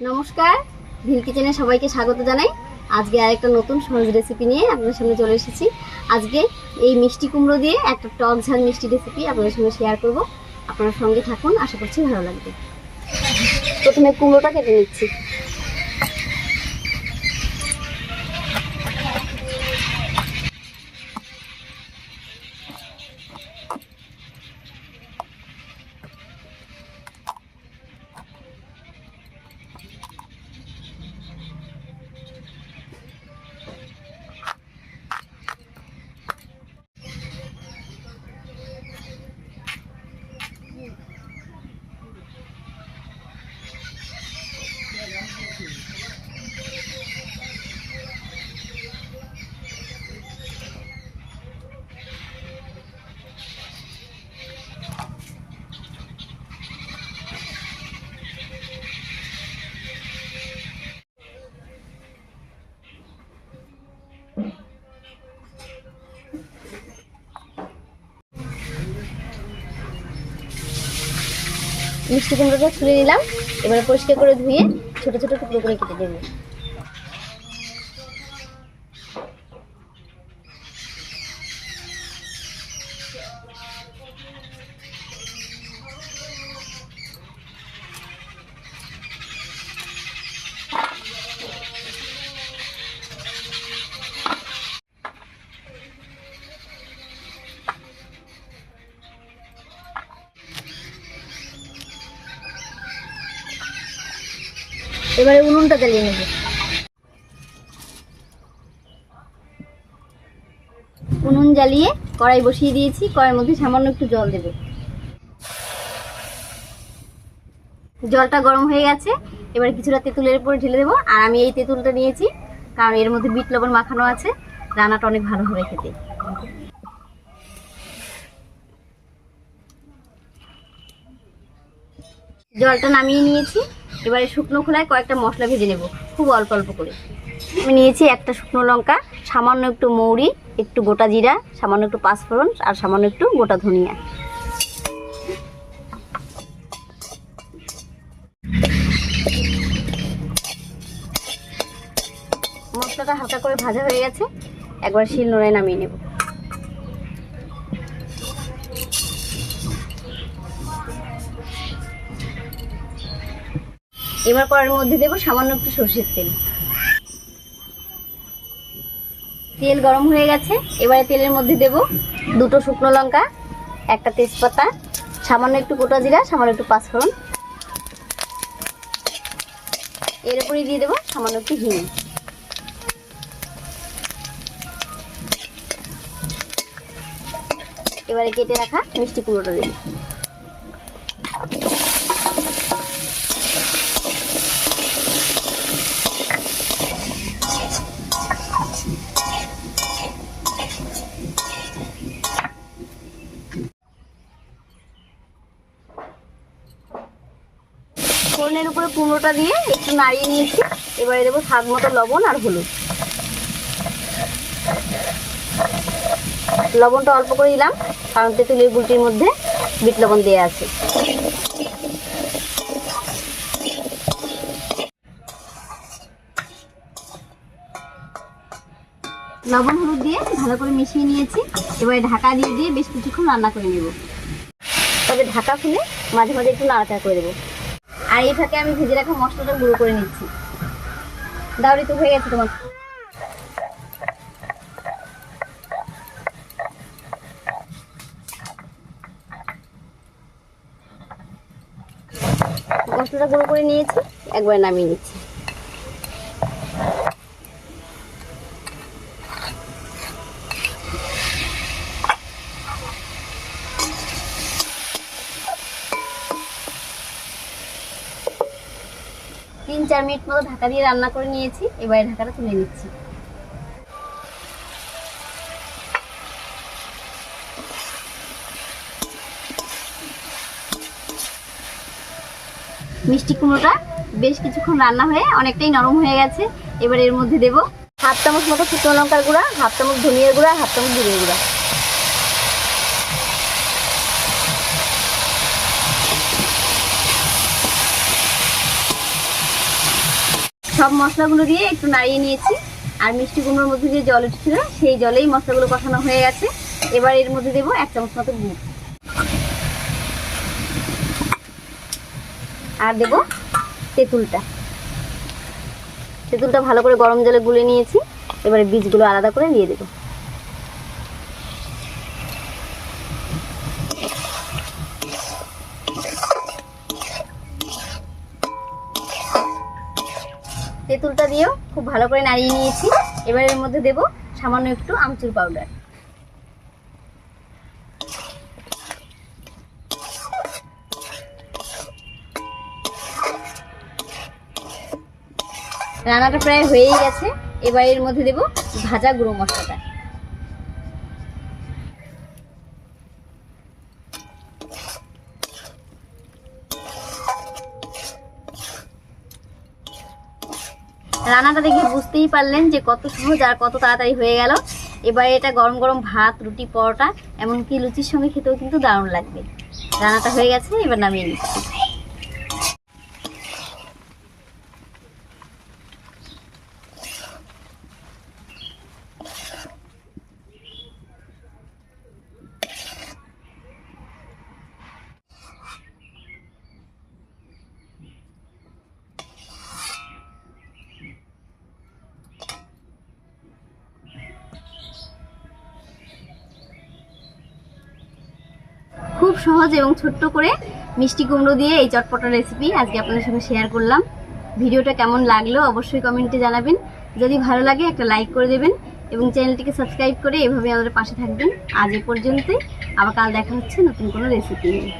নমস্কার, ভিল কিচেনে সবাইকে স্বাগত জানাই। আজকে আর একটা নতুন সহজ রেসিপি নিয়ে আপনার সামনে চলে এসেছি। আজকে এই মিষ্টি কুমড়ো দিয়ে একটা টক ঝাল মিষ্টি রেসিপি আপনাদের সঙ্গে শেয়ার করব। আপনার সঙ্গে থাকুন, আশা করছি ভালো লাগবে। প্রথমে কুমড়োটা কেটে নিচ্ছি। মিষ্টি কুমড়োটা তুলে নিলাম। এবারে পরিষ্কার করে ধুয়ে ছোটো ছোটো টুকরো করে কেটে দেবো এবারে উনুনটা জ্বালিয়ে নেব। উনুন জ্বালিয়ে কড়াই বসিয়ে দিয়েছি, কড়াইয়ের মধ্যে সামান্য একটু জল দেব। জলটা গরম হয়ে গেছে, এবার কিছুটা তেঁতুলের উপরে ঢেলে দেবো, আর আমি এই তেঁতুলটা নিয়েছি, কারণ এর মধ্যে বিট লবণ মাখানো আছে, রান্নাটা অনেক ভালো হবে খেতে। জলটা নামিয়ে নিয়েছি এবারে শুকনো খোলায় কয়েকটা মশলা ভেজে নেব, খুব অল্প অল্প করে। আমি নিয়েছি একটা শুকনো লঙ্কা, সামান্য একটু মৌরি, একটু গোটা জিরা, সামান্য একটু পাঁচফোড়ন, আর সামান্য একটু গোটা ধনিয়া। মশলাটা হালকা করে ভাজা হয়ে গেছে, একবার শিল নোড়ায় নামিয়ে নেব। এবার কড়াইয়ের মধ্যে দেবো সামান্য একটু সর্ষের তেল। তেল গরম হয়ে গেছে। এবারে তেলের মধ্যে দেব দুটো শুকনো লঙ্কা, একটা তেজপাতা, সামান্য একটু গোটা জিরা, সামান্য একটু পাঁচফোড়ন। এর উপরেই দিয়ে দেবো সামান্য একটু হিং। এবারে কেটে রাখা মিষ্টি কুমড়োটা দেবো। ফোড়নের উপরে কুমড়োটা দিয়ে একটু নাড়িয়ে নিয়েছি। এবারে দেবো স্বাদ মতো লবণ আর হলুদ। লবণটা অল্প করে দিলাম, কারণ তেঁতুলের গুলটির মধ্যে বিট লবণ দেওয়া আছে। লবণ হলুদ দিয়ে ভালো করে মিশিয়ে নিয়েছি। এবারে ঢাকা দিয়ে দিয়ে বেশ কিছুক্ষণ রান্না করে নেব। তবে ঢাকা খুলে মাঝে মাঝে একটু নাড়াচাড়া করে দেবো। আর এই ফাঁকে আমি ভেজে রাখা মশলাটা গুঁড়ো করে নিচ্ছি। দাউরি তো হয়ে গেছে তোমার। মশলাটা গুঁড়ো করে নিয়েছি, একবার নামিয়ে নিচ্ছি। চার মিনিট মতো ঢাকা দিয়ে রান্না করে নিয়েছি, এবারে ঢাকাটা তুলে নিচ্ছি। মিষ্টি কুমড়োটা বেশ কিছুক্ষণ রান্না হয়ে অনেকটাই নরম হয়ে গেছে, এবার এর মধ্যে দেব হাফ চামচ মতো শুকনো লঙ্কার গুঁড়া, হাফ চামচ ধনিয়ার গুঁড়া, হাফ চামচ জিরের গুঁড়া। সব মশলাগুলো দিয়ে একটু নাড়িয়ে নিয়েছি। আর মিষ্টি কুমড়োর মধ্যে যে জল উঠছিল, সেই জলেই মশলাগুলো কষানো হয়ে গেছে। এবার এর মধ্যে দেবো এক চামচ মতো গুড়। আর দেবো তেঁতুলটা। তেঁতুলটা ভালো করে গরম জলে গুলে নিয়েছি। এবারে বীজগুলো আলাদা করে নিয়ে দেবো। তেঁতুলটা দিয়েও খুব ভালো করে নাড়িয়ে নিয়েছি। এবার এর মধ্যে দেব সামান্য একটু আমচুর পাউডার। রান্নাটা প্রায় হয়েই গেছে। এবার এর মধ্যে দেব ভাজা গুঁড়ো মশলাটা। রান্নাটা দেখে বুঝতেই পারলেন যে কত সহজ আর কত তাড়াতাড়ি হয়ে গেল। এবার এটা গরম গরম ভাত, রুটি, পরোটা, এমনকি লুচির সঙ্গে খেতেও কিন্তু দারুণ লাগবে। রান্নাটা হয়ে গেছে, এবার নামিয়ে নিচ্ছি খুব সহজ এবং ছোট্ট করে মিষ্টি কুমড়ো দিয়ে এই চটপটা রেসিপি আজকে আপনাদের সঙ্গে শেয়ার করলাম। ভিডিওটা কেমন লাগল অবশ্যই কমেন্টে জানাবেন। যদি ভালো লাগে একটা লাইক করে দেবেন এবং চ্যানেলটিকে সাবস্ক্রাইব করে এভাবে আমাদের পাশে থাকবেন। আজ এ পর্যন্তই। আবার কাল দেখা হচ্ছে নতুন কোনো রেসিপি নিয়ে।